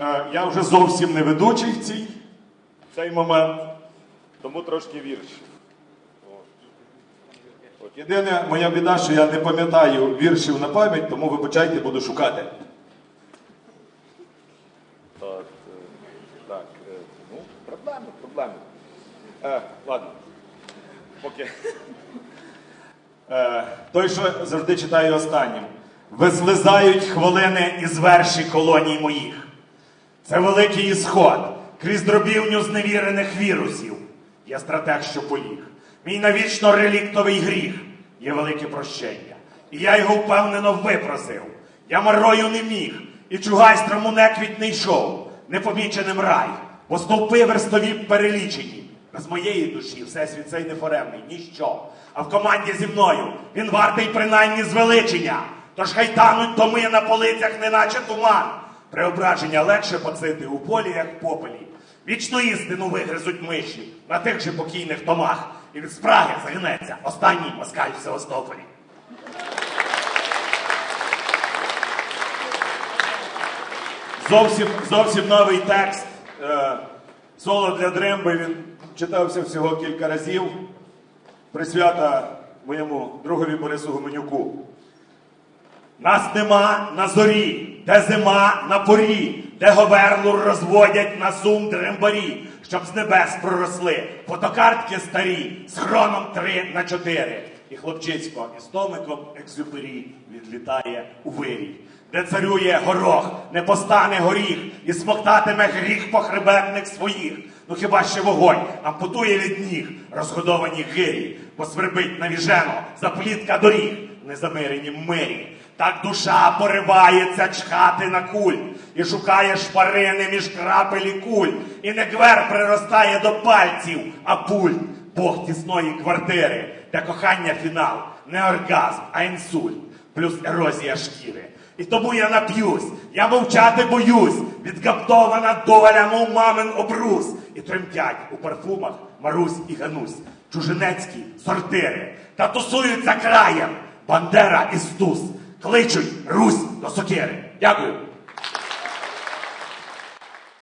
Е, Я вже зовсім не ведучий в цій в цей момент, тому трошки вірш. От. Єдине моя біда, що я не пам'ятаю віршів на пам'ять, тому вибачайте, буду шукати. От, е, так, е, ну, проблеми, проблеми. Е, ладно. Поки. Е, той, що завжди читаю останнім. Вислизають хвилини із верші колоній моїх. Це великий ісход крізь дробівню зневірених вірусів. Я стратег, що поліг. Мій навічно реліктовий гріх є велике прощення. І я його впевнено випросив. Я марою не міг, і чугайстром у не йшов, непоміченим рай, бо стовпи верстові перелічені. Без моєї душі всесвіт цей нефоремний, ніщо. А в команді зі мною він вартий принаймні звеличення. Тож хай тануть томи на полицях, неначе туман. Преображення легше поцити у полі, як в попелі. Вічну істину вигризуть миші на тих же покійних томах. І від спраги загнеться останній москаль в Севастополі. Зовсім, зовсім новий текст. Е, соло для дремби. Він читався всього кілька разів. Присвята моєму другові Борису Гуменюку. Нас нема на зорі, де зима на порі, де говерлур розводять на сум дрембарі, щоб з небес проросли фотокартки старі з хроном три на чотири. І хлопчисько із томиком екзюпері відлітає у вирій, де царює горох, не постане горіх, і смоктатиме гріх похребетних своїх. Ну хіба ще вогонь ампутує від ніг розгодовані гирі, бо свербить навіжено заплітка доріг, незамирені мирі. Так душа поривається чхати на куль і шукає шпарини між крапелі куль, і не гвер приростає до пальців, а пульт Бог тісної квартири, де кохання фінал, не оргазм, а інсульт, плюс ерозія шкіри. І тому я нап'юсь, я мовчати боюсь, відгаптована доля, мов мамин обрус, і тремтять у парфумах Марусь і Ганусь, чужинецькі сортири, та тусуються краєм Бандера і Стус, кличуть Русь до сокири. Дякую.